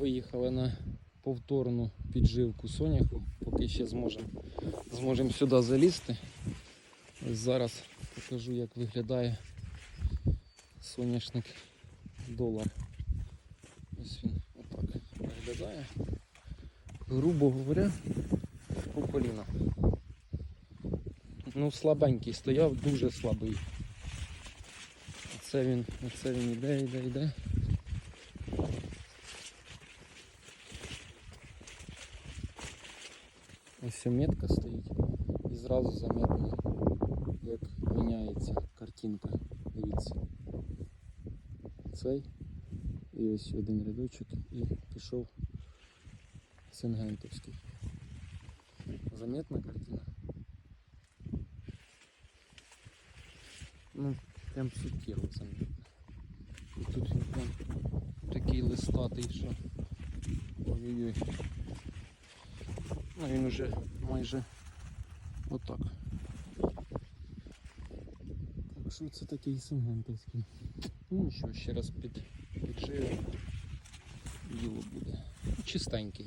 Виїхали на повторну підживку соняху, поки ще зможемо зможемо сюди залізти. Ось зараз покажу, як виглядає соняшник долар. Ось він отак виглядає. Грубо говоря, по коліна. Ну, слабенький стояв, дуже слабий. Оце він, оце він іде, іде, іде. Ось метка стоїть і зразу заметно, як міняється картинка. Дивіться. Цей. І ось один рядочок і пішов Сингентовський. Заметна картина. Ну, прям суттєво заметно. І тут прям такий листатий, що. Ой-ой-ой. Він уже майже отак. Так що це такий сингентовський. Ну що, ще раз під, підживемо. Діло буде. Чистенький.